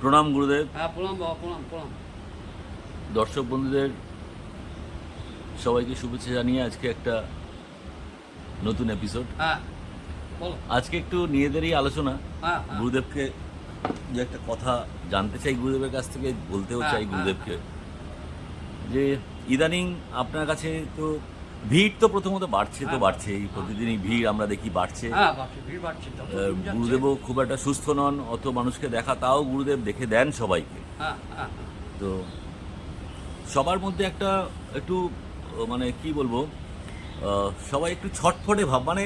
প্রণাম গুরুদেব। হ্যাঁ দর্শক বন্ধুদের সবাইকে শুভেচ্ছা জানিয়ে আজকে একটা নতুন এপিসোড হ্যাঁ আজকে একটু নিজেদেরই আলোচনা। হ্যাঁ গুরুদেবকে যে একটা কথা জানতে চাই গুরুদেবের কাছ থেকে বলতেও চাই গুরুদেবকে। যে ইদানিং আপনার কাছে তো ভিড় তো প্রথমত বাড়ছে তো হ্যাঁ, বাড়ছেই। প্রতিদিনই ভিড় আমরা দেখি বাড়ছে। হ্যাঁ বাড়ছে বাড়ছে গুরুদেবও খুব একটা সুস্থ নন অত মানুষকে দেখা তাও গুরুদেব দেখে দেন সবাইকে। হ্যাঁ তো সবার মধ্যে একটা একটু মানে কি বলব সবাই একটু ছটফটে ভাব মানে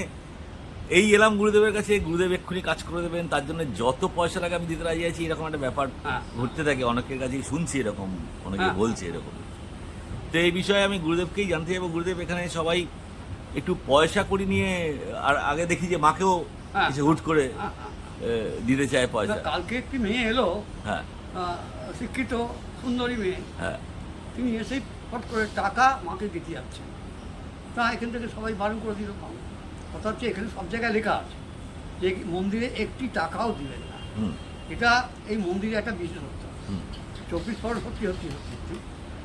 এই এলাম গুরুদেবের কাছে গুরুদেব এক্ষুনি কাজ করে দেবেন তার জন্য যত পয়সা লাগে আমি দিতে রাজি আছি এরকম একটা ব্যাপার। ঘটতে থাকে। অনেকের কাছেই শুনছি এরকম অনেকে। বলছে এরকম। তো এই বিষয়ে আমি গুরুদেবকেই জানতে চাইব। গুরুদেব এখানে সবাই একটু পয়সা করি নিয়ে আর আগে দেখি যে মাকেও হ্যাঁ। কিছু হুট করে হ্যাঁ, হ্যাঁ। দিতে চায় পয়সা। কালকে একটি মেয়ে এলো হ্যাঁ। শিক্ষিত সুন্দরী মেয়ে। হ্যাঁ। তিনি এসেই ফট করে টাকা মাকে দিতে যাচ্ছেন। তা এখান থেকে সবাই বারণ করে দিল কথা হচ্ছে এখানে সব জায়গায় লেখা আছে যে মন্দিরে একটি টাকাও দিবেন না। এটা এই মন্দিরে একটা বিশেষত্ব। চব্বিশ পরগনা সত্যি সত্যি সত্যি।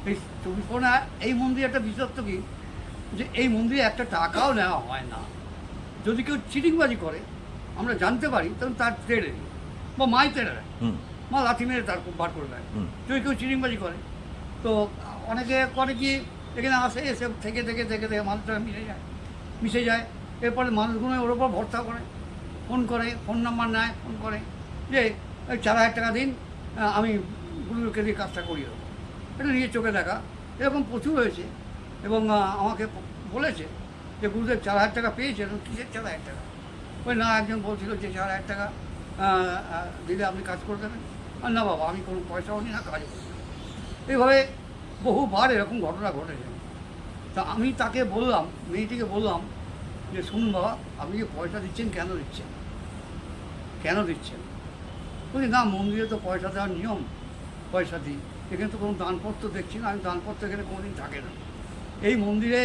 এই চব্বিশ পরগনা এই মন্দিরে একটা বিশেষত্ব কি? যে এই মন্দিরে একটা টাকাও নেওয়া হয় না। যদি কেউ চিটিংবাজি করে আমরা জানতে পারি তখন তার তেড়ে দিই বা মাই তেড়ে দেয় মা লাঠি মেরে তার বার করে দেয়। যদি কেউ চিটিংবাজি করে তো অনেকে করে কি এখানে আসে এসে থেকে থেকে থেকে থেকে মানুষটা মিশে যায় মিশে যায়। এরপরে মানুষগুলো ওর ওপর ভরসা করে ফোন করে ফোন নাম্বার নেয় ফোন করে যে চার হাজার টাকা দিন আমি গুরুকে দিয়ে কাজটা করিয়ে দেবো। এটা নিজের চোখে দেখা। এরকম প্রচুর হয়েছে। এবং আমাকে বলেছে যে, গুরুদেব, চার হাজার টাকা পেয়েছেন কিসের চার হাজার টাকা? ওই না, একজন বলছিল যে, চার হাজার টাকা দিলে আপনি কাজ করে দেবেন। আর না, বাবা, আমি কোনো পয়সাও নিই না কাজ করি এইভাবে বহুবার এরকম ঘটনা ঘটেছে। তা আমি তাকে বললাম, মেয়েটিকে বললাম যে, শুনুন বাবা, আপনি যে পয়সা দিচ্ছেন, কেন দিচ্ছেন? কেন দিচ্ছেন? বলি না মন্দিরে তো পয়সা দেওয়ার নিয়ম, পয়সা দিই। এখানে তো কোনো দানপত্র দেখছি না আমি দানপত্র এখানে কোনোদিন থাকে না। এই মন্দিরে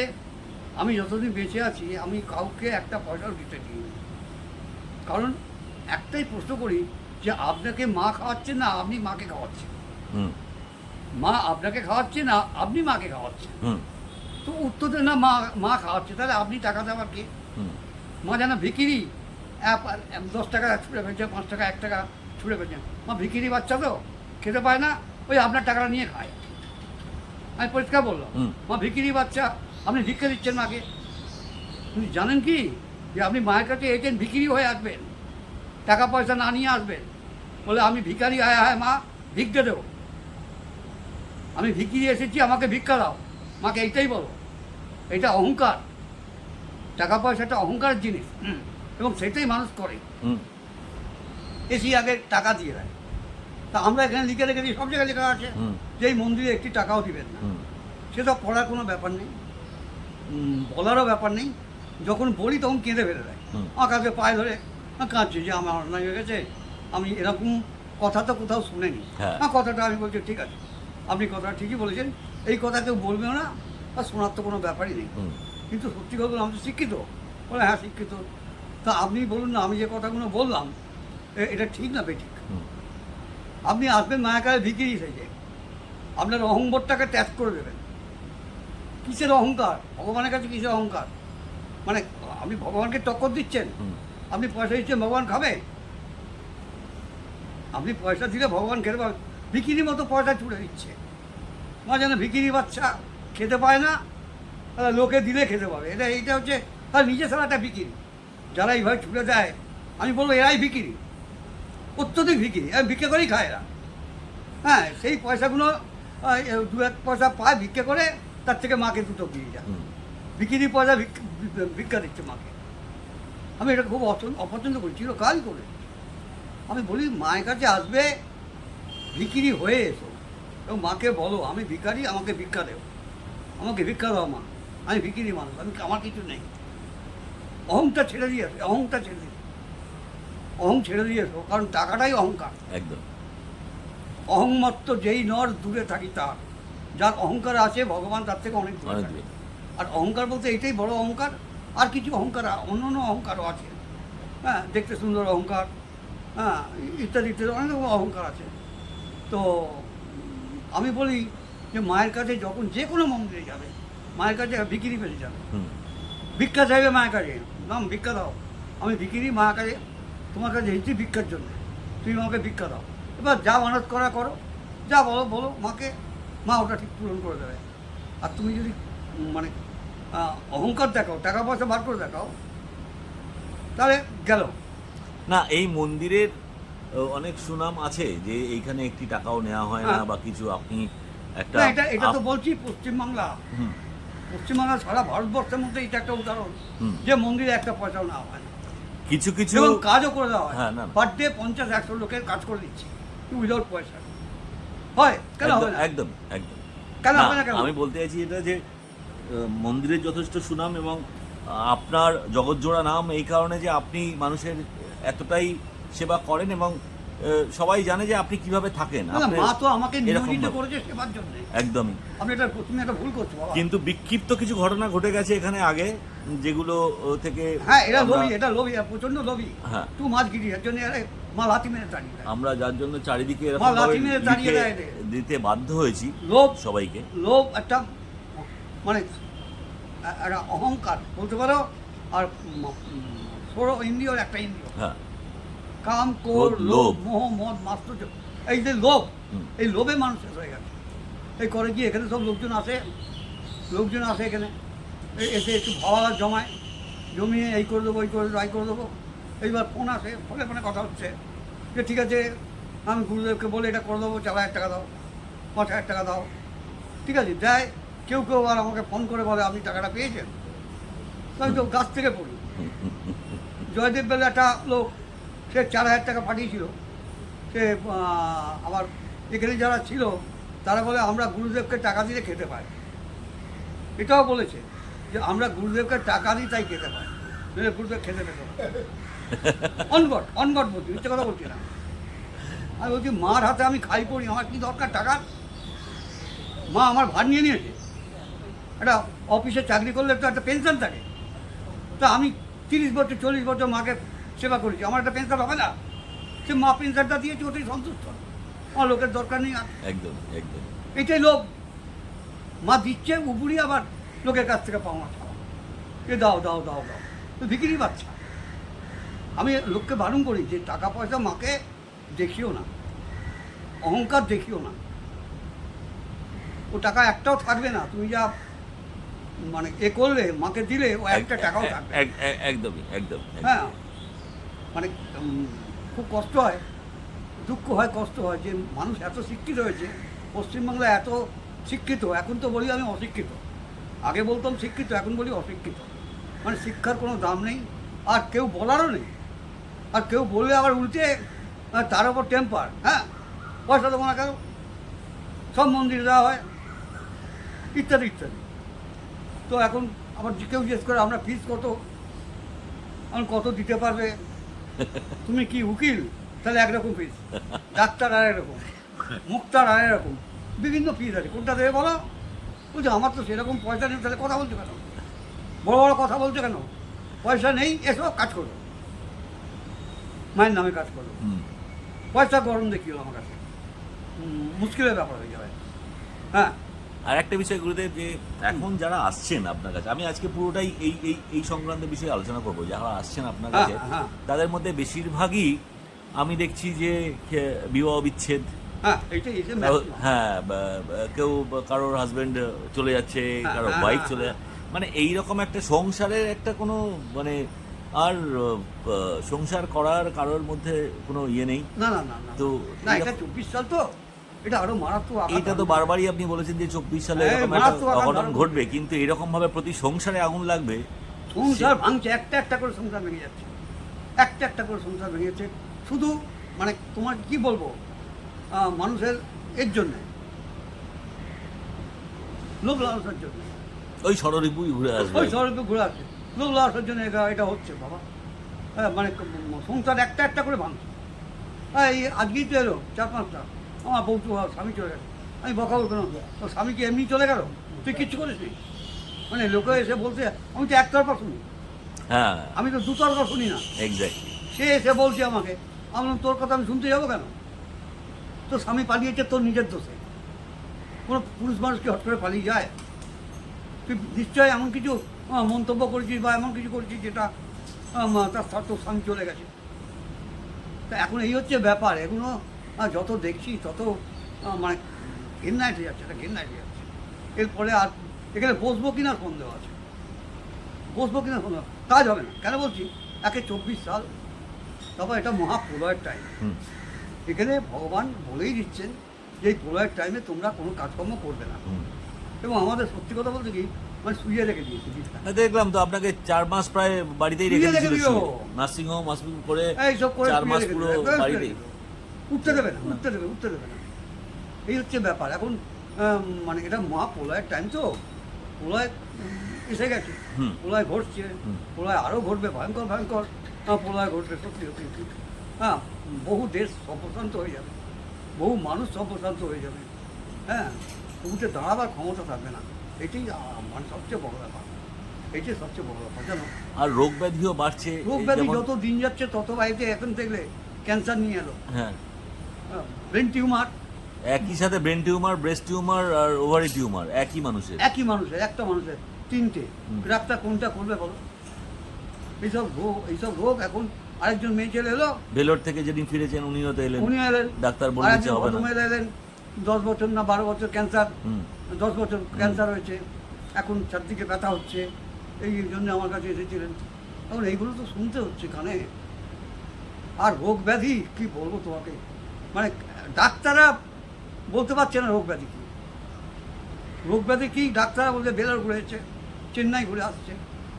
আমি যতদিন বেঁচে আছি আমি কাউকে একটা পয়সাও দিতে দিই কারণ একটাই প্রশ্ন করি যে আপনাকে মা খাওয়াচ্ছেন না আপনি মাকে খাওয়াচ্ছেন? হুম। মা আপনাকে খাওয়াচ্ছে না আপনি মাকে খাওয়াচ্ছেন? হুম। তো উত্তর দেন না মা মা খাওয়াচ্ছে তাহলে আপনি টাকা দেওয়ার কে? হুম। মা যেন ভিকিরি দশ টাকা ছুড়ে ফেলছে পাঁচ টাকা এক টাকা ছুড়ে ফেলছে। মা ভিকিরি বাচ্চা তো খেতে পায় না ওই আপনার টাকাটা নিয়ে খায়। আমি পরিষ্কার বললাম। মা ভিকিরি বাচ্চা আপনি ভিক্ষা দিচ্ছেন মাকে। আপনি জানেন কি? যে আপনি মায়ের কাছে এসেছেন ভিকিরি হয়ে আসবেন। টাকা পয়সা না নিয়ে আসবেন। বলে আমি ভিখারি আয় আয় মা ভিক্ষে দেবো। আমি ভিকিরি এসেছি আমাকে ভিক্ষা দাও। মাকে এইটাই বলো এটা অহংকার। টাকা পয়সাটা অহংকারের জিনিস। এবং সেটাই মানুষ করে। এসি আগে টাকা দিয়ে দেয়। তা আমরা এখানে লিখে রেখে দিই সব জায়গায় লেখা আছে। যে এই মন্দিরে একটি টাকাও দিবেন না। সেসব পড়ার কোনো ব্যাপার নেই। বলারও ব্যাপার নেই। যখন বলি তখন কেঁদে ফেলে দেয়। কাছে পায়ে ধরে "আহ, কাঁদছে যে আমার অন্যায় হয়ে গেছে। আমি এরকম কথা তো কোথাও শুনেনি। হ্যাঁ। হ্যাঁ কথাটা আমি বলছি ঠিক আছে। আপনি কথাটা ঠিকই বলেছেন। এই কথা কেউ বলবেও না আর শোনার তো কোনো ব্যাপারই নেই। কিন্তু সত্যি কথা আমি তো শিক্ষিত। বলে হ্যাঁ শিক্ষিত। তা আপনি বলুন না আমি যে কথাগুলো বললাম এটা ঠিক না বেঠিক? আপনি আসবেন মায়াকালে ভিকিরি থেকে। আপনার অহংবোধটাকে ত্যাগ করে দেবেন। কিসের অহংকার? ভগবানের কাছে কিসের অহংকার? মানে আপনি ভগবানকে টক্কর দিচ্ছেন। আপনি পয়সা দিচ্ছেন ভগবান খাবে? আপনি পয়সা দিলে ভগবান খেতে পাবে। ভিকিরির মতো পয়সা ছুড়ে দিচ্ছে। মা যেন ভিকিরি বাচ্চা খেতে পায় না তাহলে লোকে দিলে খেতে পাবে। এটা এইটা হচ্ছে তার নিজে ছাড়া একটা ভিকিরি। যারা এইভাবে ছুড়ে দেয় আমি বলব এরাই ভিকিরি। অত্যধিক ভিকিরি আর ভিক্ষা করেই খায় এরা। হ্যাঁ সেই পয়সাগুলো দু এক পয়সা পায় ভিক্ষা করে তার থেকে মাকে দুটো দিয়ে। যায় ভিকিরি পয়সা ভিক- ভিক্ষা দিচ্ছে মাকে। আমি এটা খুব অপছন্দ করি চিরকাল করে। আমি বলি মায়ের কাছে আসবে ভিকিরি হয়ে এসো। এবং মাকে বলো আমি ভিখারি আমাকে ভিক্ষা দেও। আমাকে ভিক্ষা দাও মা। আমি ভিকিরি মানুষ আমি আমার কিছু নেই। অহংটা ছেড়ে দিয়ে আসবে অহংটা ছেড়ে দিয়ে অহং ছেড়ে দিয়ে এসো কারণ টাকাটাই অহংকার। একদম। অহংমত্ত যেই নর দূরে থাকি তার যার অহংকার আছে ভগবান তার থেকে অনেক দূরে থাকে। আর অহংকার বলতে এটাই বড় অহংকার আর কিছু অহংকার অন্য অন্য অহংকারও আছে। হ্যাঁ দেখতে সুন্দর অহংকার হ্যাঁ ইত্যাদি ইত্যাদি অনেক রকম অহংকার আছে। তো আমি বলি যে মায়ের কাছে যখন যে কোনো মন্দিরে যাবে মায়ের কাছে বিক্রি পেয়ে যাবে। ভিক্ষা চাইবে মায়ের কাছে নাম ভিক্ষা দাও। আমি ভিকিরি মায়ের কাছে তোমার কাছে এসেছি ভিক্ষার জন্য। তুমি মাকে ভিক্ষা দাও। এবার যা মানত করা করো। যা বলো বলো মাকে। মা ওটা ঠিক পূরণ করে দেবে। আর তুমি যদি মানে অহংকার দেখাও টাকা পয়সা বার করে দেখাও তাহলে গেল। না এই মন্দিরের অনেক সুনাম আছে যে এইখানে একটি টাকাও নেওয়া হয় না হ্যাঁ। বা কিছু আপনি একটা এটা এটা তো বলছি পশ্চিমবাংলা। পশ্চিমবাংলা সারা ভারতবর্ষের মধ্যে এটা একটা উদাহরণ যে মন্দিরে একটা পয়সাও নেওয়া হয় না। কিছু কিছু এবং কাজও করে দেওয়া হয়। হ্যাঁ, না, না। পার ডে পঞ্চাশ একশো লোকের কাজ করে দিচ্ছি। উইদাউট পয়সা হয়? কেন হবে একদম না? একদম একদম। কেন হবে না কেন? আমি বলতে চাইছি এটা যে আহ, মন্দিরের যথেষ্ট সুনাম এবং আপনার জগৎজোড়া নাম এই কারণে যে আপনি মানুষের এতটাই সেবা করেন এবং আহ, সবাই জানে যে আপনি কীভাবে থাকেন। না, না, আপনি মা তো আমাকে এরকম নিয়োজিত ভাবে। করেছে সেবার জন্য। একদমই। আমি এটা তুমি একটা ভুল করছ বাবা। কিন্তু বিক্ষিপ্ত কিছু ঘটনা ঘটে গেছে এখানে আগে। যেগুলো ও, থেকে হ্যাঁ এটা আমরা- লোভী এটা লোভী প্রচণ্ড লোভী। হ্যাঁ। মাছ গিরি এর জন্য লাথি মেরে দাঁড়িয়ে। আমরা যার জন্য চারিদিকে এরকম লাথি মেরে দাঁড়িয়ে দিতে বাধ্য হয়েছি লোভ সবাইকে। লোভ একটা মানে একটা অহংকার। বলতে পারো আর ষোলো ইন্দ্রিয় একটা ইন্দ্রিয়। হ্যাঁ। কাম কোর লোভ। মোহ মদ মাস্তুর্য এই যে লোভ এই লোভে মানুষ হয়ে গেছে। এই করে কি এখানে সব লোকজন আসে? লোকজন আসে এখানে। এসে একটু ভাবা জমায়, জমিয়ে এই করে দেবো এই করে দেবো এই করে দেবো। এইবার ফোন আসে, ফোনে ফোনে কথা হচ্ছে। যে ঠিক আছে, আমি গুরুদেবকে বলে এটা করে দেবো, চার হাজার টাকা দাও, পাঁচ হাজার টাকা দাও। ঠিক আছে, দেয়, কেউ কেউ আর আমাকে ফোন করে বলে, আপনি টাকাটা পেয়েছেন? আমি তো গাছ থেকে পড়ি। জয়দেব বেলা একটা লোক, সে চার হাজার টাকা পাঠিয়েছিল। সে আবার এখানে যারা ছিল, তারা বলে, আমরা গুরুদেবকে টাকা দিলে খেতে পাই। এটাও বলেছে। যে আমরা গুরুদেবকে টাকা দিই তাই খেতে পাই গুরুদেব খেতে পেত না। অনবট অনবট বলছি মিথ্যে কথা বলছি না। আমি বলছি মার হাতে আমি খাই পড়ি আমার কি দরকার টাকা? মা আমার ভার নিয়ে নিয়েছে। একটা অফিসে চাকরি করলে তো একটা পেনশন থাকে। তা আমি তিরিশ বছর চল্লিশ বছর মাকে সেবা করেছি। আমার একটা পেনশন হবে না। সে মা পেনশনটা দিয়েছে ওটাই সন্তুষ্ট। আমার লোকের দরকার নেই আর। একদম একদম। এটাই লোক মা দিচ্ছে উপরই আবার লোকের কাছ থেকে পাওয়া খাওয়া। এ দাও দাও দাও দাও। তো বিক্রি বাচ্চা। আমি লোককে বারণ করি যে টাকা পয়সা মাকে দেখিও না অহংকার দেখিও না। ও টাকা একটাও থাকবে না তুমি যা মানে এ করলে মাকে দিলে ও একটা টাকাও থাকবে একদমই একদম একদম। হ্যাঁ। মানে খুব কষ্ট হয় দুঃখ হয় কষ্ট হয় যে মানুষ এত শিক্ষিত হয়েছে পশ্চিমবাংলায় এত শিক্ষিত এখন তো বলি আমি অশিক্ষিত। আগে বলতাম শিক্ষিত, এখন বলি অশিক্ষিত। মানে শিক্ষার কোনো দাম নেই, আর কেউ বলারও নেই। আর কেউ বললে আবার উল্টে তার ওপর টেম্পার হ্যাঁ? পয়সা দেবো না কেন? সব মন্দিরে দেওয়া হয়, ইত্যাদি ইত্যাদি। তো এখন আবার কেউ জিজ্ঞেস করে আমরা ফিস কত? এখন কত দিতে পারবে? তুমি কি উকিল? তাহলে একরকম ফিস ডাক্তার আর একরকম, মুক্তার আর এরকম বিভিন্ন ফিস আছে। কোনটা দেবে বলো? বলছে আমার তো সেরকম পয়সা নেই তাহলে কথা বলছো কেন? বড় বড় কথা বলছো কেন? পয়সা নেই এসো কাজ করো। মায়ের নামে কাজ করো। পয়সা গরম দেখিও আমার কাছে। মুশকিলের ব্যাপার হয়ে যাবে। হ্যাঁ। আর একটা বিষয় গুরুদেব যে এখন যারা আসছেন আপনার কাছে আমি আজকে পুরোটাই এই এই এই সংক্রান্ত বিষয়ে আলোচনা করব। যারা আসছেন আপনার হ্যাঁ, কাছে হ্যাঁ। তাদের মধ্যে বেশিরভাগই আমি দেখছি যে বিবাহ বিচ্ছেদ হ্যাঁ হ্যাঁ কেউ কারোর হাজবেন্ড চলে যাচ্ছে হ্যাঁ, ওয়াইফ চলে মানে এইরকম একটা সংসারের একটা কোনো মানে আর সংসার করার কারোর মধ্যে কোনো ইয়ে নেই। না না না না তো এটা চব্বিশ সাল তো এটা আরও মারাত্মক এটা তো বারবারই আপনি বলেছেন যে চব্বিশ সালে এরকম মারাত্মক একটা অঘটন ঘটবে কিন্তু এরকম ভাবে প্রতি সংসারে আগুন লাগবে সংসার ভাঙছে একটা একটা করে সংসার ভেঙে যাচ্ছে। একটা একটা করে সংসার ভেঙে যাচ্ছে। শুধু মানে তোমার কি বলব? মানুষের এর জন্যে। লোক লালসার জন্য। ওই ষড়রিপুই ঘুরে আসবে। ওই শহরে ঘুরে আসছে লোক লালসার জন্য এটা এটা হচ্ছে বাবা। হ্যাঁ, মানে সংসার একটা একটা করে ভাঙছে। হ্যাঁ এই আজকেই তো এলো চার পাঁচটা। আমার বউ তো স্বামী চলে গেছে। আমি বকাবো কেন তোর স্বামী কি এমনি চলে গেল? তুই কিচ্ছু করিস নি? মানে লোকে এসে বলছে আমি তো একতরফা শুনি। হ্যাঁ। আমি তো দুতরফা শুনি না। এক্স্যাক্টলি সে এসে বলছে আমাকে। আমি তোর কথা আমি শুনতে যাব কেন? তোর স্বামী পালিয়েছে, তোর নিজের দোষে। কোনো পুরুষ মানুষ কি হট করে পালিয়ে যায়? তুই নিশ্চয়ই এমন কিছু মন্তব্য করেছিস বা এমন কিছু করেছিস যেটা তার তার স্বামী চলে গেছে? তা এখন এই হচ্ছে ব্যাপার। এগুলো যত দেখছি, তত মানে ঘেন্না এসে যাচ্ছে এটা ঘেন্না এসে যাচ্ছে। এরপরে আর এখানে বসবো কিনা সন্দেহ আছে। বসবো কিনা সন্দেহ কাজ হবে না। কেন বলছি? একে চব্বিশ সাল। তারপর এটা মহাপ্রলয়ের টাইম এখানে ভগবান বলেই দিচ্ছেন যে এই প্রলয়ের টাইমে তোমরা কোনো কাজকর্ম করবে না। এবং আমাদের সত্যি কথা বলতে কি মানে শুয়ে রেখে দিয়েছে হ্যাঁ, দেখলাম তো আপনাকে চার মাস প্রায় বাড়িতেই রেখে দিয়েছিল নার্সিং হোম হসপিটাল করে এইসব করে চার মাস পুরো দিল, একদম শুয়ে বাড়িতে রেখে দিল। উঠতে দেবে না উঠতে দেবে উঠতে দেবে না। এই হচ্ছে ব্যাপার। এখন মানে এটা মহাপ্রলয়ের টাইম তো। প্রলয় এসে গেছে। প্রলয় ঘটছে। প্রলয় আরও ঘটবে ভয়ঙ্কর ভয়ঙ্কর। আহ, প্রলয় ঘটবে সত্যি সত্যি। হ্যাঁ বহু দেশ সপ্রশান্ত হয়ে যাবে। বহু মানুষ সপ্রশান্ত হয়ে যাবে। হ্যাঁ? উঠে দাঁড়াবার ক্ষমতা থাকবে না। এটাই মানে সবচেয়ে বড় ব্যাপার। এটাই সবচেয়ে বড় ব্যাপার জানো? আর রোগ ব্যাধিও বাড়ছে রোগ ব্যাধি যত দিন যাচ্ছে তত বাড়িতে এখন দেখলে ক্যান্সার নিয়ে এলো। হ্যাঁ। ব্রেন টিউমার একই সাথে ব্রেন টিউমার ব্রেস্ট টিউমার আর ওভারি টিউমার একই মানুষের। একই মানুষের একটা মানুষের তিনটে। ডাক্তার কোনটা করবে বলো? এইসব রোগ এইসব রোগ এখন আরেকজন মেয়ে ছেলে এলো। ভেলোর থেকে যেদিন ফিরেছেন উনিও তো এলেন। উনি এলেন। ডাক্তার বলে দিচ্ছে আরেকজন হবে না। এলেন দশ বছর না বারো বছর ক্যান্সার। দশ বছর ক্যান্সার হয়েছে। এখন চারদিকে ব্যথা হচ্ছে। এই জন্য আমার কাছে এসেছিলেন। এখন এইগুলো তো শুনতে হচ্ছে কানে। আর রোগ ব্যাধি কি বলব তোমাকে? মানে ডাক্তাররা বলতে পারছে না রোগ ব্যাধি কি। রোগ ব্যাধি কি? ডাক্তাররা বলতে বেলার ঘুরেছে চেন্নাই ঘুরে আসছে।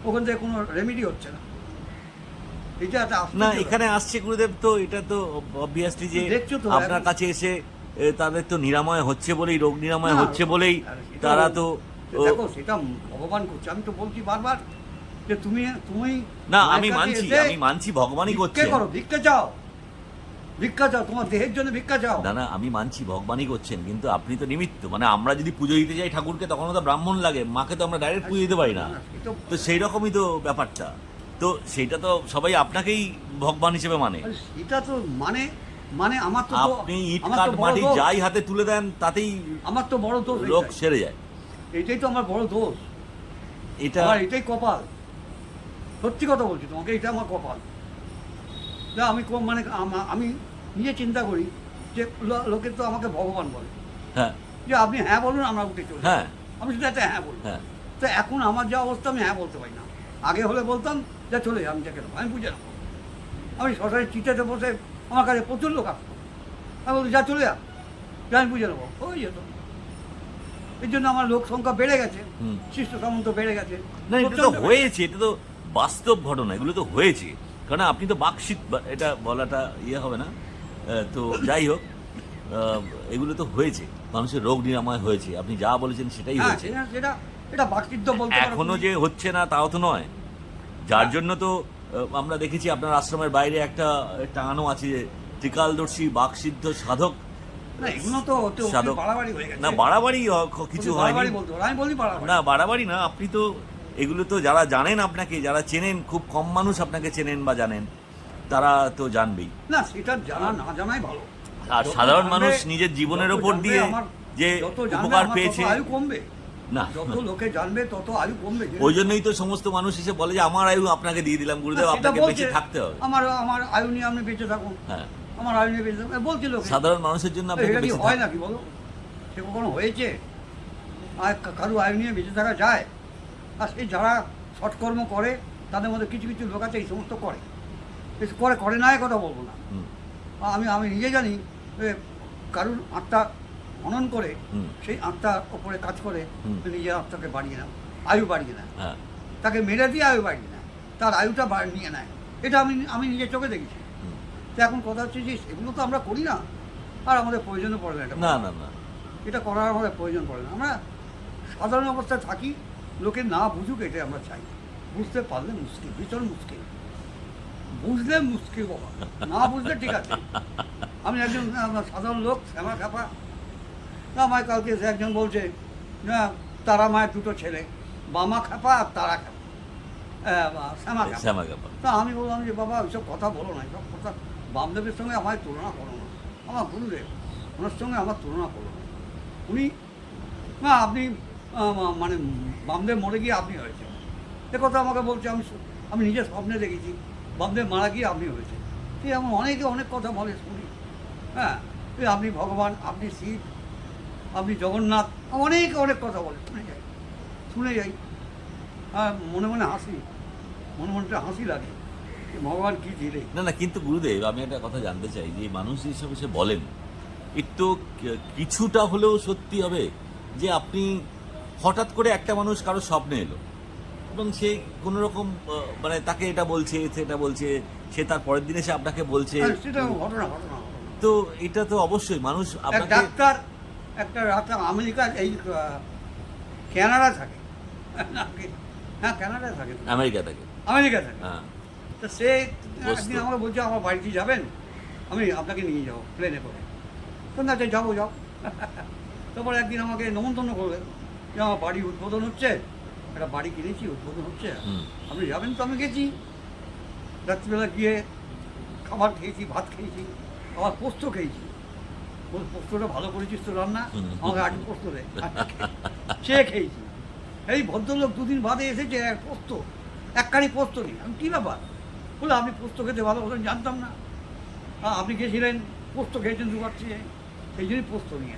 ওখান থেকে কোনো রেমেডি হচ্ছে না। এটা না এখানে আসছে গুরুদেব তো এটা তো অবভিয়াসলি যে আপনার কাছে এসে তাদের তো নিরাময় হচ্ছে বলেই রোগ নিরাময় হচ্ছে বলেই তারা তো দেখো সেটা ভগবান করছে। আমি তো বলছি বারবার যে তুমি তুমি না আমি মানছি আমি মানছি ভগবানই করছে। করো ভিক্ষা ভিক্ষা চাও তোমার দেহের জন্য ভিক্ষা চাও। না না আমি মানছি ভগবানই করছেন কিন্তু আপনি তো নিমিত্ত। মানে আমরা যদি পুজো দিতে যাই ঠাকুরকে তখন তো ব্রাহ্মণ লাগে মাকে তো আমরা ডাইরেক্ট পুজো দিতে পারি না। তো সেই রকমই তো ব্যাপারটা। তো সেটা তো সবাই আপনাকেই ভগবান হিসেবে মানে। এটা তো মানে মানে আমার তো আপনি ইট কাঠ মাটি যাই হাতে তুলে দেন তাতেই আমার তো বড় দোষ লোক সেরে যায়। এইটাই তো আমার বড় দোষ। এটা আমার এটাই কপাল। সত্যি কথা বলছি তোমাকে এটা আমার কপাল। না আমি কো- মানে আমি নিজে চিন্তা করি যে লোকে তো আমাকে ভগবান বলে। হ্যাঁ। যে আপনি হ্যাঁ বলুন আমরা উঠে চলি হ্যাঁ। আমি শুধু একটা হ্যাঁ বলব। হ্যাঁ। তো এখন আমার যা অবস্থা আমি হ্যাঁ বলতে পারি না। আগে হলে বলতাম যা চলে যা, আমি যাকে নেব আমি বুঝে নেব। আমি সরকারি চিঠাতে বসে আমার কাছে প্রচুর লোক আসতো। আমি বলছি যা চলে যা। আমি বুঝে নেব। ওই যেত। এর জন্য আমার লোক সংখ্যা বেড়ে গেছে। শিষ্ট সামন্ত বেড়ে গেছে। না এটা তো হয়েছে। এটা তো বাস্তব ঘটনা। এগুলো তো হয়েছে। কারণ আপনি তো বাকশিত এটা বলাটা ইয়ে হবে না। তো যাই হোক এগুলো তো হয়েছে। মানুষের রোগ নিরাময় হয়েছে। আপনি যা বলেছেন সেটাই হ্যাঁ হয়েছে। সেটা এটা বাকৃত্য বলতে এখনও যে হচ্ছে না তাও তো নয়। যার জন্য তো আমরা দেখেছি আপনার আশ্রমের বাইরে একটা টাঙানো আছে যে ত্রিকালদর্শী বাকসিদ্ধ সাধক। না এগুলো তো সাধক। বাড়াবাড়ি হয়ে গেছে। না বাড়াবাড়ি কিছু হয়নি। আমি বলি বাড়াবাড়ি। না বাড়াবাড়ি না আপনি তো এগুলো তো যারা জানেন আপনাকে যারা চেনেন খুব কম মানুষ আপনাকে চেনেন বা জানেন তারা তো জানবেই। না সেটা জানা না জানাই ভালো। আর সাধারণ মানুষ নিজের জীবনের ওপর দিয়ে যে উপকার পেয়েছে। কমবে। না। যত লোকে জানবে তত আয়ু কমবে। ওই জন্যই তো সমস্ত মানুষ এসে বলে যে আমার আয়ু আপনাকে দিয়ে দিলাম গুরুদেব আপনাকে বেঁচে থাকতে হবে। আমার আমার আয়ু নিয়ে আপনি বেঁচে থাকুন। হ্যাঁ। আমার আয়ু নিয়ে বেঁচে থাকুন। বলছে লোকে। সাধারণ মানুষের জন্য আপনাকে বেঁচে হয় নাকি বলো? সে কখনো হয়েছে? আর কারও আয়ু নিয়ে বেঁচে থাকা যায়? আর সেই যারা সৎকর্ম করে তাদের মধ্যে কিছু কিছু লোক আছে এই সমস্ত করে। করে করে না কথা বলব না। আমি আমি নিজে জানি যে কারুর আত্মা হনন করে সেই আত্মার ওপরে কাজ করে নিজের আত্মাকে বাড়িয়ে নেয় আয়ু বাড়িয়ে নেয় হ্যাঁ। তাকে মেরে দিয়ে আয়ু বাড়িয়ে নেয় তার আয়ুটা নিয়ে নেয়। এটা আমি আমি নিজের চোখে দেখেছি। তো এখন কথা হচ্ছে যে এগুলো তো আমরা করি না। আর আমাদের প্রয়োজনও পড়ে না এটা। না না না। এটা করার আমাদের প্রয়োজন পড়ে না। আমরা সাধারণ অবস্থায় থাকি লোকে না বুঝুক এটাই আমরা চাই। বুঝতে পারলে মুশকিল ভীষণ মুশকিল। বুঝলে মুশকিল বাবা। না বুঝলে ঠিক আছে। আমি একজন সাধারণ লোক শ্যামা খাপা আমায় কালকে এসে একজন বলছে না তারা মায়ের দুটো ছেলে বামা খাপা আর তারা খাপা শ্যামা খাপা তা আমি বললাম যে বাবা ওইসব কথা বলো না এসব কথা বামদেবের সঙ্গে আমায় তুলনা করো না। আমার গুরুদেব ওনার সঙ্গে আমার তুলনা করো না। উনি না আপনি মানে বামদেব মরে গিয়ে আপনি হয়েছে এ কথা আমাকে বলছে আমি আমি নিজের স্বপ্নে দেখেছি বামদেব মারা গিয়ে আপনি হয়েছে এই এমন অনেকে অনেক কথা বলে শুনি। হ্যাঁ আপনি ভগবান আপনি শিব আপনি জগন্নাথ অনেক অনেক কথা বলে শুনে যাই শুনে যাই। হ্যাঁ মনে মনে হাসি মনে মনটা হাসি লাগে ভগবান কী দিলে। না না কিন্তু গুরুদেব আমি একটা কথা জানতে চাই যে মানুষ হিসাবে সে বলেন একটু কিছুটা হলেও সত্যি হবে যে আপনি হঠাৎ করে একটা মানুষ কারও স্বপ্নে এলো এবং সে কোনো রকম মানে তাকে এটা বলছে সেটা বলছে সে তার পরের দিনে সে আপনাকে বলছে। হ্যাঁ, সেটা ঘটনা ঘটনা ঘটনা। তো এটা তো অবশ্যই মানুষ আপনাকে ডাক্তার একটা ডাক্তার আমেরিকা এই কানাডা থাকে? হ্যাঁ কানাডায় থাকে। আমেরিকা থেকে। আমেরিকা থাকে। হ্যাঁ। তো সে একদিন আমাকে বলছে আমার বাড়িতে যাবেন? আমি আপনাকে নিয়ে যাব প্লেনে করে। তো না যাব যাও তারপর একদিন আমাকে নমন্তন্ন করবে। যে আমার বাড়ি উদ্বোধন হচ্ছে একটা বাড়ি কিনেছি উদ্বোধন হচ্ছে। আপনি যাবেন তো আমি গেছি। রাত্রিবেলা গিয়ে খাবার খেয়েছি ভাত খেয়েছি আবার পোস্ত খেয়েছি। বল পোস্তটা ভালো করেছিস তো রান্না? আমাকে আগে পোস্ত দে। সে খেয়েছি। এই ভদ্রলোক দুদিন বাদে এসেছে এক পোস্ত একখানি পোস্ত নেই আমি কী ব্যাপার? বলে আপনি পোস্ত খেতে ভালো ভালোবাসেন? জানতাম না। হ্যাঁ আপনি গেছিলেন পোস্ত খেয়েছেন দুবার চেয়ে। সেই জন্যই পোস্ত নিয়ে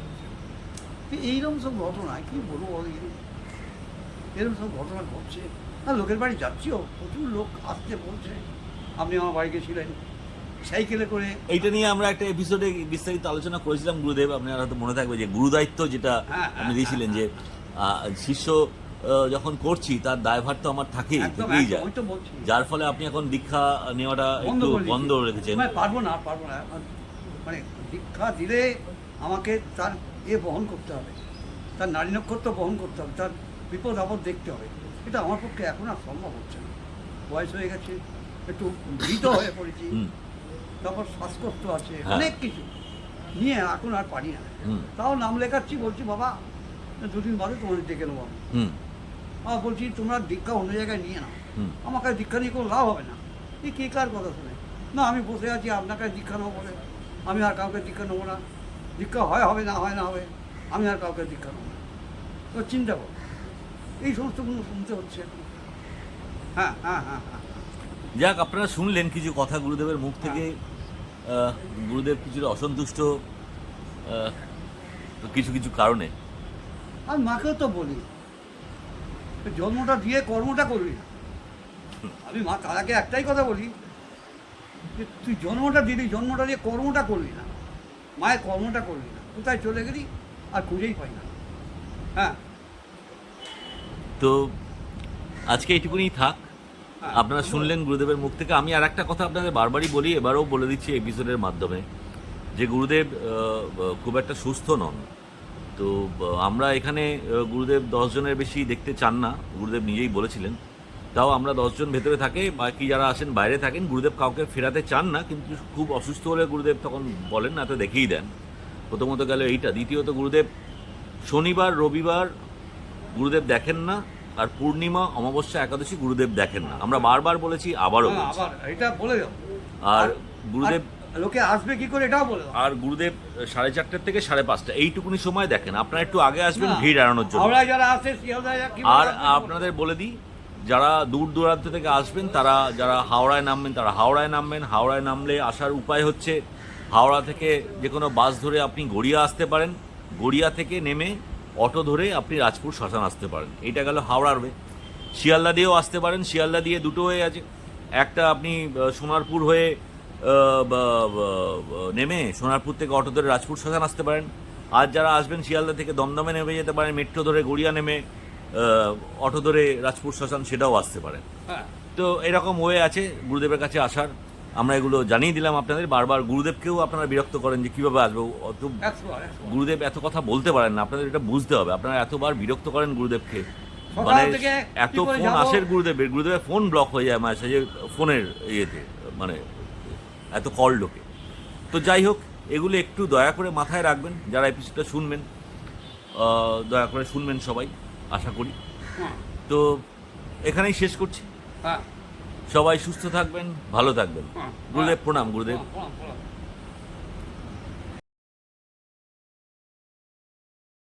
তো এইরকম সব ঘটনা কী বলব? এরকম সব ঘটনা ঘটছে। আর লোকের বাড়ি যাচ্ছিও প্রচুর লোক আসতে বলছে। আপনি আমার বাড়ি গেছিলেন। সাইকেলে করে এইটা নিয়ে আমরা একটা এপিসোডে বিস্তারিত আলোচনা করেছিলাম গুরুদেব আপনার হয়তো মনে থাকবে যে গুরুদায়িত্ব যেটা হ্যাঁ, আপনি দিয়েছিলেন যে শিষ্য যখন করছি তার দায়ভার তো আমার থাকেই থেকেই যায়। ওই তো বলছি। যার ফলে আপনি এখন দীক্ষা নেওয়াটা একটু বন্ধ রেখেছেন। মানে পারব না পারব না। মানে দীক্ষা দিলে আমাকে তার এ বহন করতে হবে। তার নারী নক্ষত্র বহন করতে হবে তার বিপদ আপদ দেখতে হবে। এটা আমার পক্ষে এখন আর সম্ভব হচ্ছে না। বয়স হয়ে গেছে একটু ভীত হয়ে পড়েছি। তারপর শ্বাসকষ্ট আছে হ্যাঁ। অনেক কিছু। নিয়ে এখন আর পারি না। তাও নাম লেখাচ্ছি বলছি বাবা দুদিন বাদে তোমাদের ডেকে নেব আবার বলছি তোমরা দীক্ষা অন্য জায়গায় নিয়ে নাও। আমাকে দীক্ষা নিয়ে কোনো লাভ হবে না। এই কে কার কথা শুনে? না আমি বসে আছি আপনাকে দীক্ষা নেব বলে। আমি আর কাউকে দীক্ষা নেব না। দীক্ষা হয় হবে না হয় না হবে আমি আর কাউকে দীক্ষা নেব না। তো চিন্তা করো। এই সমস্তগুলো শুনতে হচ্ছে। হ্যাঁ হ্যাঁ হ্যাঁ হ্যাঁ। যাক আপনারা শুনলেন কিছু কথা গুরুদেবের মুখ থেকে। আহ, গুরুদেব কিছুটা অসন্তুষ্ট কিছু কিছু কারণে। আর মাকেও তো বলি জন্মটা দিয়ে কর্মটা করবি না। আমি মা তারাকে একটাই কথা বলি যে তুই জন্মটা দিলি জন্মটা দিয়ে কর্মটা করবি না। মায়ের কর্মটা করবি না। কোথায় চলে গেলি আর খুঁজেই পাই না। হ্যাঁ? তো আজকে এইটুকুনি থাক। আপনারা শুনলেন গুরুদেবের মুখ থেকে। আমি আর একটা কথা আপনাদের বারবারই বলি, এবারও বলে দিচ্ছি এপিসোডের মাধ্যমে যে গুরুদেব খুব একটা সুস্থ নন। তো আমরা এখানে গুরুদেব দশজনের বেশি দেখতে চান না, গুরুদেব নিজেই বলেছিলেন। তাও আমরা দশজন ভেতরে থাকে, বাকি যারা আসেন বাইরে থাকেন, গুরুদেব কাউকে ফেরাতে চান না, কিন্তু খুব অসুস্থ হলে গুরুদেব তখন বলেন না, তো দেখেই দেন। প্রথমত গেল এইটা। দ্বিতীয়ত গুরুদেব শনিবার, রবিবার গুরুদেব দেখেন না আর পূর্ণিমা অমাবস্যা একাদশী গুরুদেব দেখেন না। আমরা বারবার বলেছি আবারও বলছি। আবার এটা বলে দাও। আর গুরুদেব লোকে আসবে কি করে এটাও বলে আর গুরুদেব সাড়ে চারটের থেকে সাড়ে পাঁচটা। এইটুকুনি সময় দেখেন আপনারা একটু আগে আসবেন ভিড় এড়ানোর জন্য। আর আপনাদের বলে দিই যারা দূর দূরান্ত থেকে আসবেন তারা যারা হাওড়ায় নামবেন তারা হাওড়ায় নামবেন। হাওড়ায় নামলে আসার উপায় হচ্ছে হাওড়া থেকে যে কোনো বাস ধরে আপনি গড়িয়া আসতে পারেন। গড়িয়া থেকে নেমে অটো ধরে আপনি রাজপুর শ্মশান আসতে পারেন। এটা গেল হাওড়ার ওয়ে শিয়ালদা দিয়েও আসতে পারেন। শিয়ালদা দিয়ে দুটো হয়ে আছে। একটা আপনি সোনারপুর হয়ে নেমে সোনারপুর থেকে অটো ধরে রাজপুর শ্মশান আসতে পারেন। আর যারা আসবেন শিয়ালদা থেকে দমদমে নেমে যেতে পারেন মেট্রো ধরে গড়িয়া নেমে অটো ধরে রাজপুর শ্মশান সেটাও আসতে পারেন। হ্যাঁ। তো এরকম ওয়ে আছে গুরুদেবের কাছে আসার। আমরা এগুলো জানিয়ে দিলাম আপনাদের। বারবার গুরুদেবকেও আপনারা বিরক্ত করেন যে কীভাবে আসব। অত। গুরুদেব এত কথা বলতে পারেন না আপনাদের এটা বুঝতে হবে। আপনারা এতবার বিরক্ত করেন গুরুদেবকে। মানে এত ফোন যাব? আসে গুরুদেবের গুরুদেবের ফোন ব্লক হয়ে যায় মাঝে সাঝে ফোনের ইয়েতে মানে এত কল ঢোকে। তো যাই হোক এগুলো একটু দয়া করে মাথায় রাখবেন যারা এপিসোডটা শুনবেন দয়া করে শুনবেন সবাই আশা করি। হ্যাঁ। তো এখানেই শেষ করছি। হ্যাঁ। সবাই সুস্থ থাকবেন ভালো থাকবেন হ্যাঁ। গুরুদেব প্রণাম গুরুদেব প্রণাম।